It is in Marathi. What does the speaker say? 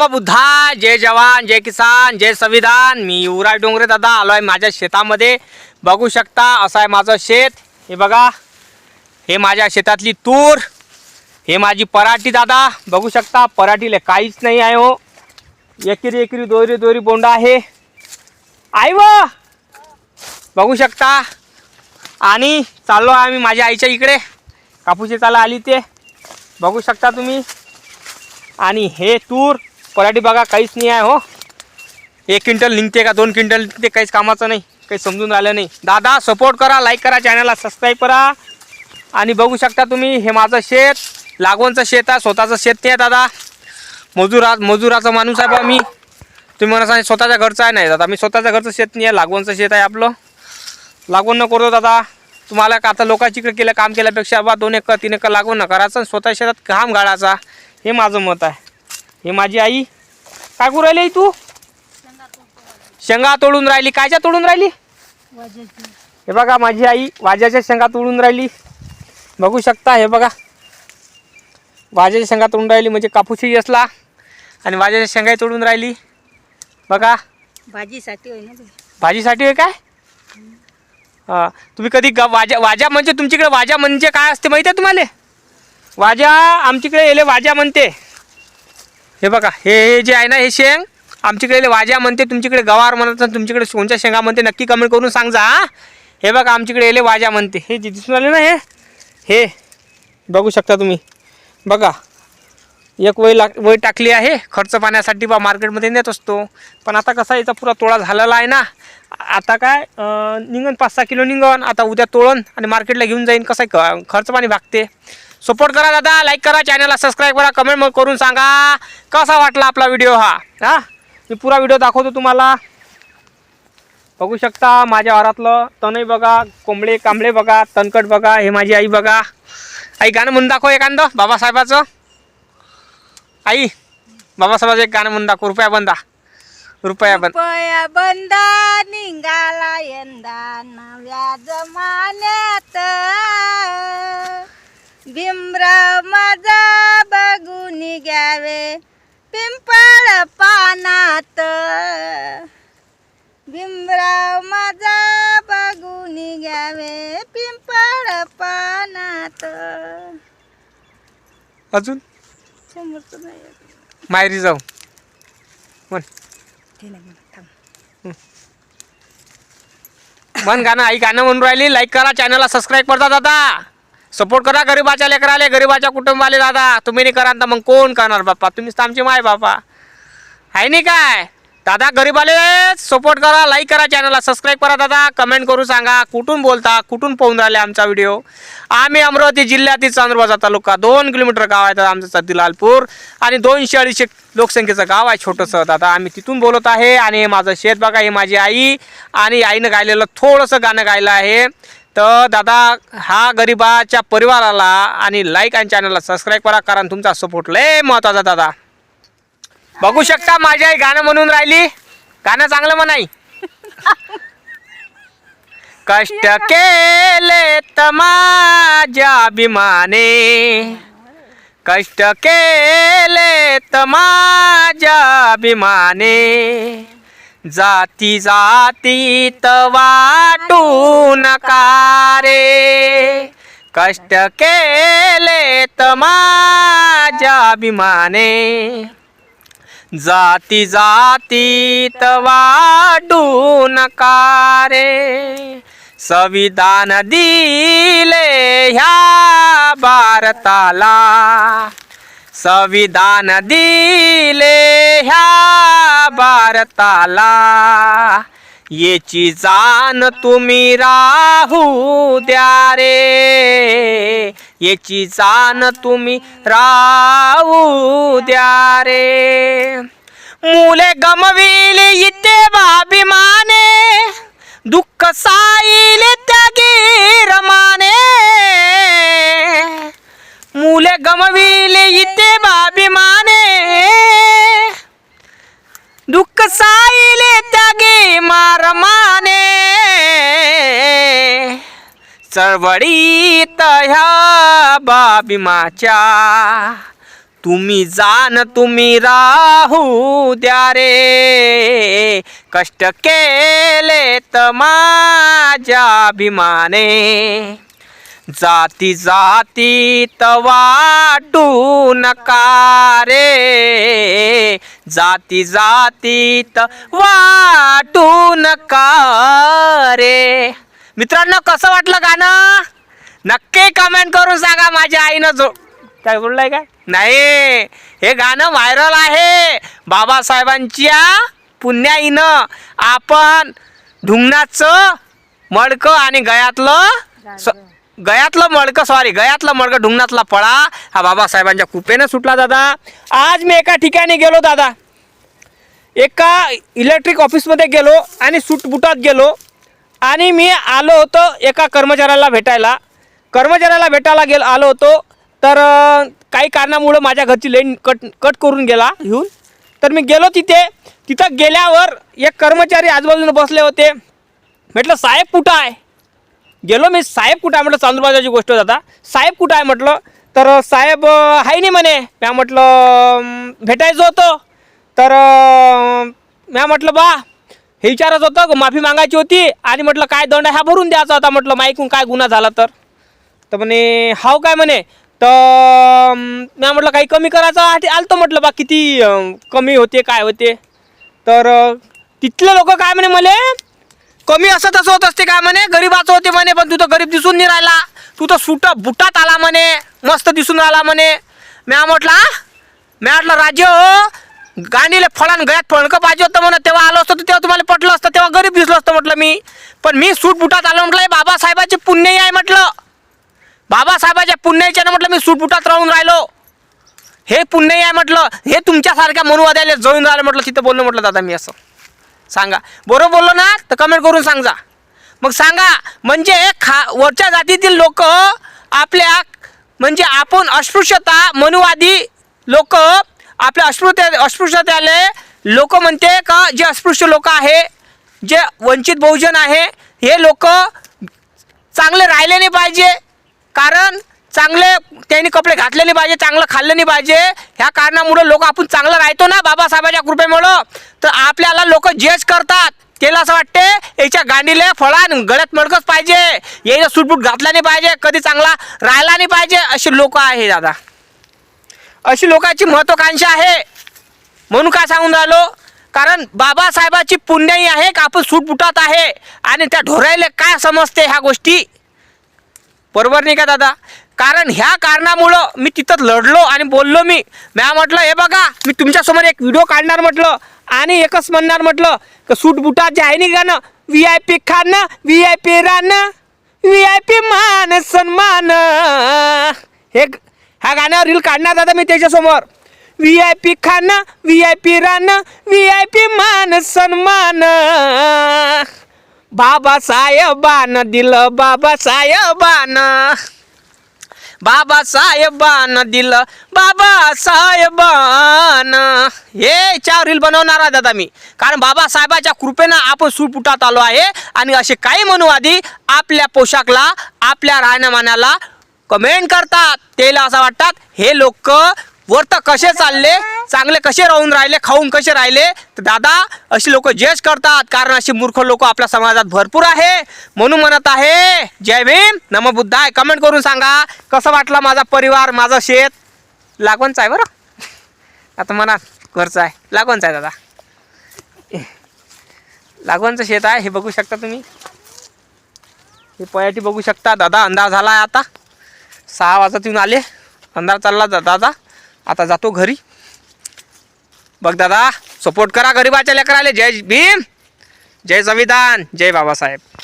बुद्धा जय जवान जय किसान जय संविधान. मी युवराज डोंगरे दादा आलो आहे माझ्या शेतामध्ये. बघू शकता असं आहे माझं शेत. हे बघा हे माझ्या शेतातली तूर. हे माझी पराठी दादा. बघू शकता पराठीला काहीच नाही आहे हो. एकिरी एकिरी दोरी दोरी बोंडा आहे. आई व! बघू शकता. आणि चाललो आहे आम्ही माझ्या आईच्या इकडे. कापूस चाला आली ते. बघू शकता तुम्ही. आणि हे तूर पराठी बघा काहीच नाही आहे हो. एक क्विंटल निघते का दोन क्विंटल निघते काहीच कामाचं नाही काही समजून राहिलं नाही. दादा सपोर्ट करा लाईक करा चॅनलला सबस्क्राईब करा. आणि बघू शकता तुम्ही हे माझं शेत लागवणचं शेत आहे स्वतःचं शेत नाही आहे दादा. मजुरा मजुराचा माणूस आहे बा मी तुम्ही मला सांग स्वतःच्या घरचं आहे नाही दादा. मी स्वतःच्या घरचं शेत नाही आहे लागवणचं शेत आहे आपलं. लागवण न करतो दादा. तुम्हाला का आता लोकांची इकडे केलं काम केल्यापेक्षा बा दोन एकर तीन एकर लागवण न करायचं आणि स्वतः शेतात घाम गाळायचा. हे माझं मत आहे. हे माझी आई. काय करू राहिली आई तू? शेंगा तोडून राहिली. कायच्या तोडून राहिली? हे बघा माझी आई वाज्याच्या शेंगा तोडून राहिली. बघू शकता हे बघा. वाज्याच्या शेंगा तोडून राहिली म्हणजे कापूसही असला आणि वाज्याच्या शेंगाही तोडून राहिली. बघा. भाजीसाठी होय ना ते. भाजीसाठी आहे काय? हा. तुम्ही कधी ग वाजा वाजा म्हणजे तुमच्याकडे वाजा म्हणजे काय असते माहिती आहे तुम्हाला? वाजा आमच्याकडे येले वाजा म्हणते. हे बघा हे हे जे आहे ना हे शेंग आमच्याकडे वाज्या म्हणते तुमच्याकडे गवार म्हणत तुमच्याकडे कोणत्या शेंगा म्हणते नक्की कमेंट करून सांगा हे. बघा आमच्याकडे येले वाजा म्हणते. हे जे दिसून आले ना हे हे बघू शकता तुम्ही. बघा एक वय लाग वय टाकली आहे खर्च पाण्यासाठी बा मार्केटमध्ये नेत असतो. पण आता कसा याचा पुरा तोळा झालेला आहे ना. आता काय निघन पाच सहा किलो निघन आता उद्या तोळण आणि मार्केटला घेऊन जाईन कसं आहे क- खर्च पाणी भागते. सपोर्ट करा दादा लाईक करा चॅनलला सबस्क्राईब करा कमेंट मग करून सांगा कसा वाटला आपला व्हिडिओ हा? हा? मी पुरा व्हिडिओ दाखवतो तुम्हाला. बघू शकता माझ्या घरातलं तणही बघा कोंबडे कांबळे बघा तणकट बघा हे माझी आई बघा. आई गाणं म्हणून दाखव एखादं बाबासाहेबाचं. आई बाबासाहेबाचं एक गाणं म्हणून दाखव रुपया बंदा. रुपया बंद. रुपया बंदा निघाला यंदा नव्या जमान्या घ्यावे. पिंपळ पानात. भीमराव माझा बघून घ्यावे. पिंपळ पानात. अजून? समोरचं नाही येत. माहेरी जाऊ. म्हण. ते नाही म्हणत, थांब. म्हण गाणं आई गाणं म्हणून राहिली. लाईक करा चॅनलला सबस्क्राईब करता दादा. सपोर्ट करा गरीबाच्या लेकराले गरीबाच्या कुटुंबाले दादा. तुम्ही नाही करा तर मग कोण करणार बाप्पा? तुम्हीच तर आमचे माय बापा आहे नाही काय? दादा गरीबाले सपोर्ट करा लाईक करा चॅनलला सबस्क्राईब करा दादा. कमेंट करून सांगा कुठून बोलता कुठून पाहून राहिले आमचा व्हिडिओ आम्ही अमरावती जिल्ह्यातील चांदुरबाजा तालुका दोन किलोमीटर गाव आहे दादा आमचं सतीलालपूर. आणि दोनशे अडीचशे लोकसंख्येचं गाव आहे छोटंसं दादा. आम्ही तिथून बोलत आहे आणि माझं शेत बघा हे माझी आई. आणि आईनं गायलेलं थोडंसं गाणं गायलं आहे. तर दादा हा गरिबाच्या परिवाराला आणि लाईक आणि चॅनलला सबस्क्राईब करा कारण तुमचा सपोर्ट लय महत्त्वाचा दादा. बघू शकता माझी आई गाणं म्हणून राहिली. गाणं चांगलं म्हणाई. कष्ट केले तमाज्या अभिमाने. कष्ट केले तमाज्या अभिमाने. जाती जातीत वाटू नकारे कष्ट केले तर माझ्या अभिमाने. जाती जातीत वाटू नकारे संविधान दिले ह्या भारताला. संविधान दिले ह्या भारताला. याची जाण तुम्ही राहू द्या रे. याची जाण तुम्ही राहू द्या रे. मुले गमविले इथे बाभिमाने दुःख साईल त्यागी रमाने. मुले गमविले इथे माने दुःख साईले त्यागे मारमाने चळवळीत ह्या बाबिमाच्या तुम्ही जाण तुम्ही राहू द्या रे. कष्ट केले तर माझ्या अभिमाने. जाती जाती वाटू नका रे? जाती जाती वाटू नका रे? मित्रांनो कसं वाटलं गाणं? नक्की कमेंट करून सांगा माझ्या आईनं जो काय बोललाय काय नाही हे गाणं व्हायरल आहे. बाबासाहेबांच्या पुण्याईनं आपण ढुंगणाचं मडकं आणि गयातलं स- गयातलं मडकं सॉरी गयातलं मडकं ढुंगणातला पळा. हा बाबासाहेबांच्या कृपेनं सुटला दादा. आज मी एका ठिकाणी गेलो दादा. एका इलेक्ट्रिक ऑफिसमध्ये गेलो आणि सूटबुटात गेलो. आणि मी आलो होतो एका कर्मचाऱ्याला भेटायला. कर्मचाऱ्याला भेटायला गेलो आलो होतो. तर काही कारणामुळं माझ्या घरची लाईन कट कट करून गेला. घेऊन तर मी गेलो तिथे. तिथं गेल्यावर एक कर्मचारी आजूबाजूला बसले होते. म्हटलं साहेब कुठं आहे? गेलो मी. साहेब कुठं आहे म्हटलं? चांदूरबाजाची गोष्ट जाता साहेब कुठं आहे म्हटलं? तर साहेब आहे नाही म्हणे. म्या म्हटलं भेटायचं होतं. तर म्या म्हटलं बा हे विचारत होतं माफी मागायची होती. आणि म्हटलं काय दंड आहे? हा भरून द्यायचा होता. म्हटलं माईकून काय गुन्हा झाला तर? तर म्हणे हाव काय म्हणे? तर म्या म्हटलं काही कमी करायचं आधी आलं म्हटलं बा किती कमी होते काय होते? तर तिथले लोक काय म्हणे मले? कमी असं तसं होत असते काय म्हणे? गरीबाचं होते म्हणे पण तू तर गरीब दिसून नाही राहिला. तू तर सुट बुटात आला म्हणे मस्त दिसून राहिला म्हणे. म्या म्हटला म्या म्हटलं राज्य हो गाणीले फळान गळ्यात फळकं पाहिजे होतं म्हणा तेव्हा आलो असतो तर तेव्हा तुम्हाला पटलं असतं तेव्हा गरीब दिसलं असतं म्हटलं मी. पण मी सूट बुटात आलो म्हटलं हे बाबासाहेबाचे पुण्यही आहे म्हटलं. बाबासाहेबाच्या पुण्याच्यानं म्हटलं मी सूट बुटात राहून राहिलो. हे पुण्यही आहे म्हटलं. हे तुमच्यासारख्या मनुवाद्याला जळून राहिलं म्हटलं तिथं बोललो म्हटलं दादा मी असं. सांगा. बरोबर बोललो ना तर कमेंट करून सांगा मग सांगा म्हणजे खा वरच्या जातीतील लोक आपल्या म्हणजे आपण अस्पृश्यता मनुवादी लोक आपल्या अस्पृश्य अस्पृश्यतेले लोक म्हणते का जे अस्पृश्य लोक आहे जे वंचित बहुजन आहे हे लोक चांगले राहिले नाही पाहिजे. कारण चांगले त्यांनी कपडे घातले नाही पाहिजे चांगलं खाल्लं नाही पाहिजे. ह्या कारणामुळं लोक आपण चांगलं राहतो ना बाबासाहेबाच्या कृपेमुळं. तर आपल्याला लोक जेज करतात. त्याला असं वाटते याच्या गांडीले फळान गळ्यात मडकच पाहिजे. याला सूटबूट घातला नाही पाहिजे कधी चांगला राहिला नाही पाहिजे अशी लोक आहे दादा. अशी लोकांची महत्वाकांक्षा आहे. म्हणून काय सांगून राहिलो? कारण बाबासाहेबाची पुण्याही आहे का आपण सूटबुटात आहे? आणि त्या ढोरायला काय समजते ह्या गोष्टी? बरोबर नाही का दादा? कारण ह्या कारणामुळं मी तिथं लढलो आणि बोललो मी. म्या म्हटलं हे बघा मी तुमच्यासमोर एक व्हिडिओ काढणार म्हटलं आणि एकच म्हणणार म्हटलं का सूट बुटा जे आहे नाही गाणं व्ही आय पी खाणं व्ही आय पी राहणं व्ही आय पी मान सन्मान. हे ह्या गाण्यावर रील काढणार दादा मी त्याच्यासमोर. व्ही आय पी खाणं व्ही आय पी राहणं व्ही आय पी मान सन्मान. बाबासाहेबानं दिलं बाबासाहेबानं. बाबासाहेबानं दिलं. बाबासाहेबानं. हे चार रील बनवणार आहे दादा मी. कारण बाबासाहेबाच्या कृपेनं आपण सुटपुटात आलो आहे. आणि असे काही मनुवादी आपल्या पोशाखला आपल्या राहण्यामानाला कमेंट करतात. त्याला असं वाटतात हे लोक वर तर कसे चालले? चांगले कसे राहून राहिले? खाऊन कसे राहिले? तर दादा अशी लोक जज करतात कारण अशी मूर्ख लोक आपल्या समाजात भरपूर आहे. म्हणून म्हणत आहे जय भीम नम बुद्धाय. कमेंट करून सांगा कसं वाटलं माझा परिवार माझं शेत? लागवणचं आहे बरं? आता म्हणा घरचं आहे. लागवणचं आहे दादा. लागवणचं शेत आहे हे बघू शकता तुम्ही. हे पयाटी बघू शकता. दादा अंधार झाला आहे आता. सहा वाजता येऊन आले. अंधार चालला दादा. आता जातो घरी. बघ दादा सपोर्ट करा गरीबाच्या लेकराले. जय भीम. जय संविधान. जय बाबासाहेब.